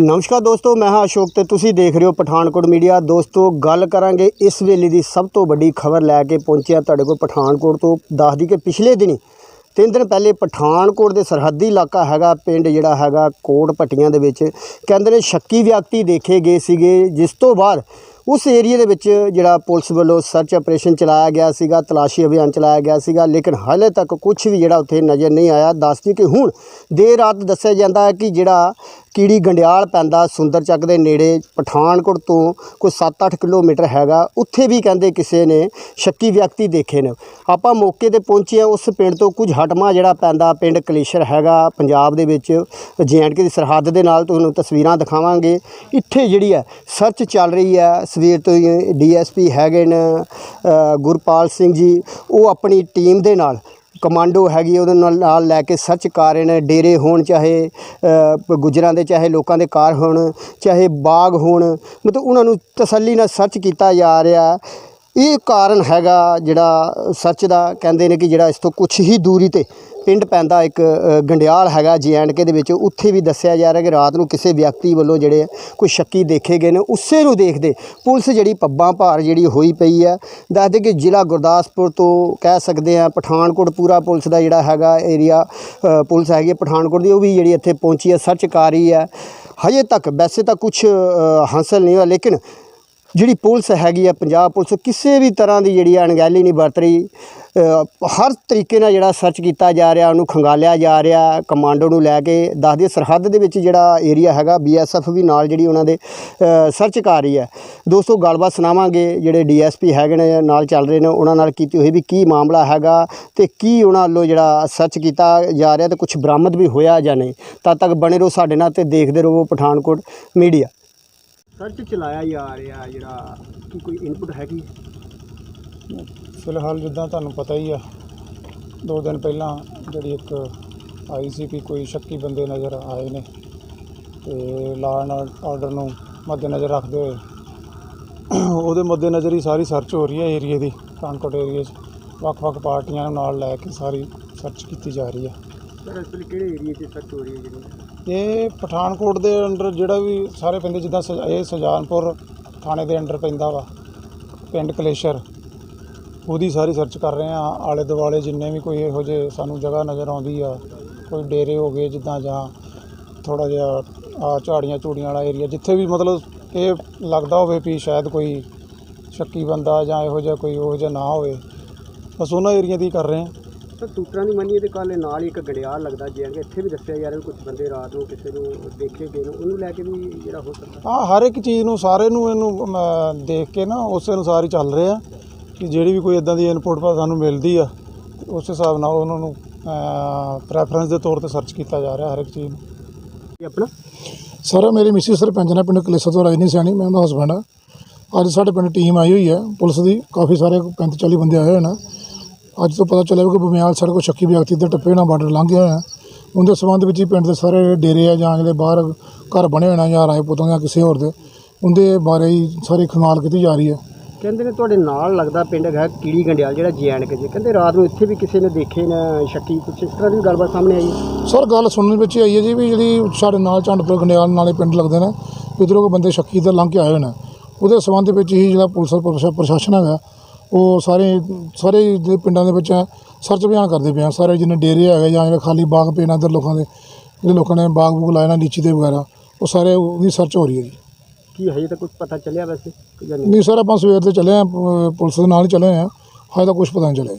ਨਮਸਕਾਰ ਦੋਸਤੋ, ਮੈਂ ਹਾਂ ਅਸ਼ੋਕ ਤੇ ਤੁਸੀਂ ਦੇਖ ਰਹੇ ਹੋ ਪਠਾਨਕੋਟ ਮੀਡੀਆ। ਦੋਸਤੋ, ਗੱਲ ਕਰਾਂਗੇ ਇਸ ਵੇਲੇ ਦੀ ਸਭ ਤੋਂ ਵੱਡੀ ਖਬਰ ਲੈ ਕੇ ਪਹੁੰਚਿਆ ਤੁਹਾਡੇ ਕੋਲ ਪਠਾਨਕੋਟ ਤੋਂ। ਦੱਸਦੀ ਕਿ ਪਿਛਲੇ ਦਿਨੀ, ਤਿੰਨ ਦਿਨ ਪਹਿਲੇ ਪਠਾਨਕੋਟ ਦੇ ਸਰਹੱਦੀ ਇਲਾਕਾ ਹੈਗਾ, ਪਿੰਡ ਜਿਹੜਾ ਹੈਗਾ ਕੋਟ ਪੱਟੀਆਂ ਦੇ ਵਿੱਚ। ਕਹਿੰਦੇ ਨੇ ਸ਼ੱਕੀ ਵਿਅਕਤੀ ਦੇਖੇ ਗਏ ਸੀਗੇ, ਜਿਸ ਤੋਂ ਬਾਅਦ ਉਸ ਏਰੀਆ ਦੇ ਵਿੱਚ ਜਿਹੜਾ ਪੁਲਿਸ ਵੱਲੋਂ ਸਰਚ ਆਪਰੇਸ਼ਨ ਚਲਾਇਆ ਗਿਆ ਸੀਗਾ, ਤਲਾਸ਼ੀ ਅਭਿਆਨ ਚਲਾਇਆ ਗਿਆ ਸੀਗਾ, ਲੇਕਿਨ ਹਾਲੇ ਤੱਕ ਕੁਝ ਵੀ ਜਿਹੜਾ ਉੱਥੇ ਨਜ਼ਰ ਨਹੀਂ ਆਇਆ। ਦੱਸਦੀ ਕਿ ਹੁਣ ਦੇਰ ਰਾਤ ਦੱਸਿਆ ਜਾਂਦਾ ਹੈ ਕਿ ਜਿਹੜਾ ਕੀੜੀ ਗੰਡਿਆਲ ਪੈਂਦਾ ਸੁੰਦਰ ਚੱਕ ਦੇ ਨੇੜੇ ਪਠਾਨਕੋਟ ਤੋਂ ਕੋਈ 7-8 ਕਿਲੋਮੀਟਰ ਹੈਗਾ। ਉੱਥੇ ਵੀ ਕਹਿੰਦੇ ਕਿਸੇ ਨੇ ਸ਼ੱਕੀ ਵਿਅਕਤੀ ਦੇਖੇ ਨੇ। ਆਪਾਂ ਮੌਕੇ ਤੇ ਪਹੁੰਚੇ ਹਾਂ, ਉਸ ਪਿੰਡ ਤੋਂ ਕੁਝ ਹਟਮਾ ਜਿਹੜਾ ਪੈਂਦਾ ਪਿੰਡ ਕਲੇਸ਼ਰ ਹੈਗਾ ਪੰਜਾਬ ਦੇ ਵਿੱਚ। ਜੈਂਡਕੇ ਦੀ ਸਰਹੱਦ ਦੇ ਨਾਲ ਤੁਹਾਨੂੰ ਤਸਵੀਰਾਂ ਦਿਖਾਵਾਂਗੇ। ਇੱਥੇ ਜਿਹੜੀ ਹੈ ਸਰਚ ਚੱਲ ਰਹੀ ਹੈ। ਸਵੇਰ ਤੋਂ ਹੀ ਡੀਐਸਪੀ ਹੈਗੇ ਨੇ ਗੁਰਪਾਲ ਸਿੰਘ ਜੀ। ਉਹ ਆਪਣੀ ਟੀਮ ਦੇ ਨਾਲ ਕਮਾਂਡੋ ਹੈਗੀ ਉਹਦੇ ਨਾਲ ਨਾਲ ਲੈ ਕੇ ਸਰਚ ਕਰ ਰਹੇ ਨੇ ਡੇਰੇ ਹੋਣ ਚਾਹੇ ਅ, ਗੁੱਜਰਾਂ ਦੇ ਚਾਹੇ ਲੋਕਾਂ ਦੇ ਕਾਰ ਹੋਣ ਚਾਹੇ ਬਾਗ ਹੋਣ। ਮਤਲਬ ਉਹਨਾਂ ਨੂੰ ਤਸੱਲੀ ਨਾਲ ਸਰਚ ਕੀਤਾ ਜਾ ਰਿਹਾ। ਇਹ ਕਾਰਨ ਹੈਗਾ ਜਿਹੜਾ ਸਰਚ ਦਾ, ਕਹਿੰਦੇ ਨੇ ਕਿ ਜਿਹੜਾ ਇਸ ਤੋਂ ਕੁਝ ਹੀ ਦੂਰੀ ਤੇ ਪਿੰਡ ਪੈਂਦਾ ਇੱਕ ਗੰਡਿਆਲ ਹੈਗਾ ਕੇ ਦੇ ਵਿੱਚ। ਉੱਥੇ ਵੀ ਦੱਸਿਆ ਜਾ ਰਿਹਾ ਕਿ ਰਾਤ ਨੂੰ ਕਿਸੇ ਵਿਅਕਤੀ ਵੱਲੋਂ ਜਿਹੜੇ ਕੋਈ ਸ਼ੱਕੀ ਦੇਖੇ ਗਏ ਨੇ, ਉਸੇ ਨੂੰ ਦੇਖਦੇ ਪੁਲਿਸ ਜਿਹੜੀ ਪੱਬਾਂ ਭਾਰ ਜਿਹੜੀ ਹੋਈ ਪਈ ਹੈ। ਦੱਸਦੇ ਕਿ ਜ਼ਿਲ੍ਹਾ ਗੁਰਦਾਸਪੁਰ ਤੋਂ ਕਹਿ ਸਕਦੇ ਆ ਪਠਾਨਕੋਟ ਪੂਰਾ ਪੁਲਿਸ ਦਾ ਜਿਹੜਾ ਹੈਗਾ ਏਰੀਆ ਪੁਲਿਸ ਹੈਗੀ ਹੈ ਪਠਾਨਕੋਟ ਦੀ, ਉਹ ਵੀ ਜਿਹੜੀ ਇੱਥੇ ਪਹੁੰਚੀ ਹੈ ਸਰਚ ਕਰ ਰਹੀ ਹੈ। ਹਜੇ ਤੱਕ ਵੈਸੇ ਤਾਂ ਕੁਝ ਹਾਸਲ ਨਹੀਂ ਹੋਇਆ, ਲੇਕਿਨ ਜਿਹੜੀ ਪੁਲਿਸ ਹੈਗੀ ਆ ਪੰਜਾਬ ਪੁਲਿਸ, ਕਿਸੇ ਵੀ ਤਰ੍ਹਾਂ ਦੀ ਜਿਹੜੀ ਆ ਅਣਗਹਿਲੀ ਨਹੀਂ ਵਰਤ ਰਹੀ। ਹਰ ਤਰੀਕੇ ਨਾਲ ਜਿਹੜਾ ਸਰਚ ਕੀਤਾ ਜਾ ਰਿਹਾ, ਉਹਨੂੰ ਖੰਗਾਲਿਆ ਜਾ ਰਿਹਾ ਕਮਾਂਡੋ ਨੂੰ ਲੈ ਕੇ ਦੱਸਦੀ ਸਰਹੱਦ ਦੇ ਵਿੱਚ ਜਿਹੜਾ ਏਰੀਆ ਹੈਗਾ ਬੀਐਸਐਫ ਵੀ ਨਾਲ ਜਿਹੜੀ ਉਹਨਾਂ ਦੇ ਸਰਚ ਕਰ ਰਹੀ ਹੈ ਦੋਸਤੋ, ਗੱਲਬਾਤ ਸੁਣਾਵਾਂਗੇ, ਜਿਹੜੇ ਡੀਐਸਪੀ ਹੈਗੇ ਨੇ, ਨਾਲ ਚੱਲ ਰਹੇ ਨੇ, ਉਹਨਾਂ ਨਾਲ ਕੀਤੀ ਹੋਈ ਵੀ ਕੀ ਮਾਮਲਾ ਹੈਗਾ ਤੇ ਕੀ ਉਹਨਾਂ ਵੱਲੋਂ ਜਿਹੜਾ ਸਰਚ ਕੀਤਾ ਜਾ ਰਿਹਾ ਤੇ ਕੁਝ ਬਰਾਮਦ ਵੀ ਹੋਇਆ ਜਾਂ ਨਹੀਂ। ਤਦ ਤੱਕ ਬਣੇ ਰਹੋ ਸਾਡੇ ਨਾਲ ਤੇ ਦੇਖਦੇ ਰਹੋ ਪਠਾਨਕੋਟ ਮੀਡੀਆ। ਸਰਚ ਚਲਾਇਆ ਜਾ ਰਿਹਾ ਜਿਹੜਾ ਕੀ ਕੋਈ ਇਨਪੁਟ ਹੈਗੀ? ਫਿਲਹਾਲ ਜਿੱਦਾਂ ਤੁਹਾਨੂੰ ਪਤਾ ਹੀ ਆ, ਦੋ ਦਿਨ ਪਹਿਲਾਂ ਜਿਹੜੀ ਇੱਕ ਆਈ ਸੀ ਵੀ ਕੋਈ ਸ਼ੱਕੀ ਬੰਦੇ ਨਜ਼ਰ ਆਏ ਨੇ ਤੇ ਲਾਅ ਐਂਡ ਆਰਡਰ ਨੂੰ ਮੱਦੇਨਜ਼ਰ ਰੱਖਦੇ ਹੋਏ ਉਹਦੇ ਮੱਦੇਨਜ਼ਰ ਹੀ ਸਾਰੀ ਸਰਚ ਹੋ ਰਹੀ ਹੈ ਏਰੀਏ ਦੀ ਪਠਾਨਕੋਟ ਏਰੀਏ 'ਚ। ਵੱਖ-ਵੱਖ ਪਾਰਟੀਆਂ ਨੂੰ ਨਾਲ ਲੈ ਕੇ ਸਾਰੀ ਸਰਚ ਕੀਤੀ ਜਾ ਰਹੀ ਹੈ। ਸਰ ਅਸਲ ਕਿਹੜੇ ਏਰੀਆ 'ਚ ਸਰਚ ਹੋ ਰਹੀ ਹੈ ਜਿਹੜੀ ਇਹ ਪਠਾਨਕੋਟ ਦੇ ਅੰਡਰ ਜਿਹੜਾ ਵੀ ਸਾਰੇ ਪੈਂਦੇ ਜਿੱਦਾਂ ਸਜ- ਇਹ ਸੁਜਾਨਪੁਰ ਥਾਣੇ ਦੇ ਅੰਡਰ ਪੈਂਦਾ ਵਾ, ਪਿੰਡ ਕਲੇਸ਼ਰ, ਉਹਦੀ ਸਾਰੀ ਸਰਚ ਕਰ ਰਹੇ ਆ ਆਲੇ ਦੁਆਲੇ ਜਿੰਨੇ ਵੀ ਕੋਈ ਇਹੋ ਜਿਹੇ ਸਾਨੂੰ ਜਗ੍ਹਾ ਨਜ਼ਰ ਆਉਂਦੀ ਆ, ਕੋਈ ਡੇਰੇ ਹੋ ਗਏ ਜਿੱਦਾਂ ਜਾਂ ਥੋੜਾ ਜਿਹਾ, ਆ ਝਾੜੀਆਂ ਝੂੜੀਆਂ ਵਾਲਾ ਏਰੀਆ ਜਿੱਥੇ ਵੀ ਮਤਲਬ ਇਹ ਲੱਗਦਾ ਹੋਵੇ ਵੀ ਸ਼ਾਇਦ ਕੋਈ ਸ਼ੱਕੀ ਬੰਦਾ ਜਾਂ ਇਹੋ ਜਿਹਾ ਕੋਈ, ਉਹੋ ਜਿਹਾ ਨਾ ਹੋਵੇ। ਬਸ ਉਹਨਾਂ ਏਰੀਆ ਦੀ ਕਰ ਰਹੇ ਆ ਸਰ ਸੂਤਰਾਂ ਦੀ ਮੰਨੀਏ ਤੇ ਕੱਲ ਨਾਲ ਹੀ ਇੱਕ ਗੜਿਆਲ ਲੱਗਦਾ ਜਿਵੇਂ ਇੱਥੇ ਵੀ ਦੱਸਿਆ ਜਾ ਰਿਹਾ ਕੁਝ ਬੰਦੇ ਰਾਤ ਨੂੰ ਕਿਸੇ ਨੂੰ ਦੇਖੇ ਗਏ ਨੇ ਉਹਨੂੰ ਲੈ ਕੇ ਵੀ ਜਿਹੜਾ ਹੋ ਸਕਦਾ। ਹਾਂ ਹਰ ਇੱਕ ਚੀਜ਼ ਨੂੰ ਸਾਰੇ ਨੂੰ ਇਹਨੂੰ ਅਮ, ਦੇਖ ਕੇ ਨਾ ਉਸੇ ਅਨੁਸਾਰ ਹੀ ਚੱਲ ਰਹੇ ਆ ਕਿ ਜਿਹੜੀ ਵੀ ਕੋਈ ਇਦਾਂ ਦੀ ਇਨਪੁਟ ਸਾਨੂੰ ਮਿਲਦੀ ਆ ਤੇ ਉਸ ਹਿਸਾਬ ਨਾਲ ਉਹਨਾਂ ਨੂੰ ਪ੍ਰੈਫਰੈਂਸ ਦੇ ਤੌਰ ਤੇ ਸਰਚ ਕੀਤਾ ਜਾ ਰਿਹਾ ਹਰ ਇੱਕ ਚੀਜ਼ ਨੂੰ। ਇਹ ਆਪਣਾ? ਸਰ ਮੇਰੀ ਮਿਸਿਸ ਸਰਪੰਚ ਨੇ ਪਿੰਡ ਕਲੇਸਾ ਤੋਂ ਰਾਜਨੀ ਸਿਆਣੀ ਮੈਂ ਉਹਦਾ ਹਸਬੈਂਡ ਆ। ਅੱਜ ਸਾਡੇ ਪਿੰਡ ਟੀਮ ਆਈ ਹੋਈ ਹੈ ਪੁਲਿਸ ਦੀ ਕਾਫੀ ਸਾਰੇ 35 40 ਬੰਦੇ ਆਏ ਹੋਏ ਨੇ। ਅੱਜ ਤੋਂ ਪਤਾ ਚੱਲਿਆ ਕਿ ਬਮਿਆਲ ਸੜਕ ਸ਼ੱਕੀ ਵਿਅਕਤੀ ਦੇ ਟੱਪੇ ਨਾਲ ਬਾਰਡਰ ਲੰਘ ਗਿਆ ਹੋਇਆ ਉਹਦੇ ਸੰਬੰਧ ਵਿੱਚ ਹੀ ਪਿੰਡ ਦੇ ਸਾਰੇ ਡੇਰੇ ਆ ਜਾਂ ਜਿਹੜੇ ਬਾਹਰ ਘਰ ਬਣੇ ਨੇ ਜਾਂ ਰਾਏ ਪੁੱਤਾਂ ਜਾਂ ਕਿਸੇ ਹੋਰ ਦੇ ਉਹਦੇ ਬਾਰੇ ਹੀ ਸਾਰੀ ਖੰਗਾਲ ਕੀਤੀ ਜਾ ਰਹੀ ਹੈ। ਕਹਿੰਦੇ ਨੇ ਤੁਹਾਡੇ ਨਾਲ ਲੱਗਦਾ ਪਿੰਡ ਹੈਗਾ ਕੀੜੀ ਗੰਡਿਆਲ ਜਿਹੜਾ ਜੈਨਕ ਜੀ। ਕਹਿੰਦੇ ਰਾਤ ਨੂੰ ਇੱਥੇ ਵੀ ਕਿਸੇ ਨੇ ਦੇਖੇ ਨਾ ਸ਼ੱਕੀ ਕੁਛ ਇਸ ਤਰ੍ਹਾਂ ਦੀ ਗੱਲਬਾਤ ਸਾਹਮਣੇ ਆਈ। ਹੈ ਸਰ ਗੱਲ ਸੁਣਨ ਵਿੱਚ ਆਈ ਹੈ ਜੀ ਵੀ ਜਿਹੜੀ ਸਾਡੇ ਨਾਲ ਝੰਡਪੁਰ ਗੰਡਿਆਲ ਨਾਲੇ ਪਿੰਡ ਲੱਗਦੇ ਨੇ ਇੱਧਰੋਂ ਕੋਈ ਬੰਦੇ ਸ਼ੱਕੀ ਤੇ ਲੰਘ ਕੇ ਆਏ ਹੋਏ ਨੇ। ਉਹਦੇ ਸੰਬੰਧ ਵਿੱਚ ਹੀ ਜਿਹੜਾ ਪੁਲਿਸ ਪ੍ਰਸ਼ਾ- ਪ੍ਰਸ਼ਾਸਨ ਹੈਗਾ ਉਹ ਸਾਰੇ ਸਾਰੇ ਜਿਹੜੇ ਪਿੰਡਾਂ ਦੇ ਵਿੱਚ ਸਰਚ ਅਭਿਆਨ ਕਰਦੇ ਪਏ ਆ। ਸਾਰੇ ਜਿੰਨੇ ਡੇਰੇ ਹੈਗੇ ਜਾਂ ਖਾਲੀ ਬਾਗ ਨੇ ਇੱਧਰ ਲੋਕਾਂ ਦੇ ਜਿਹੜੇ ਲੋਕਾਂ ਨੇ ਬਾਗ ਬੂਗ ਲਾਏ ਨਾ ਲੀਚੀ ਦੇ ਵਗੈਰਾ ਉਹ ਸਾਰੇ ਉਹਦੀ ਸਰਚ ਹੋ ਰਹੀ ਹੈ ਜੀ। ਕੀ ਹਜੇ ਤੱਕ ਕੁਝ ਪਤਾ ਚੱਲਿਆ ਵੈਸੇ? ਨਹੀਂ? ਸਰ ਆਪਾਂ ਸਵੇਰ ਦੇ ਚੱਲੇ ਆ ਪੁਲਿਸ ਦੇ ਨਾਲ ਹੀ ਚੱਲੇ ਆ। ਹਜੇ ਤਾਂ ਕੁਝ ਪਤਾ ਨਹੀਂ ਚੱਲਿਆ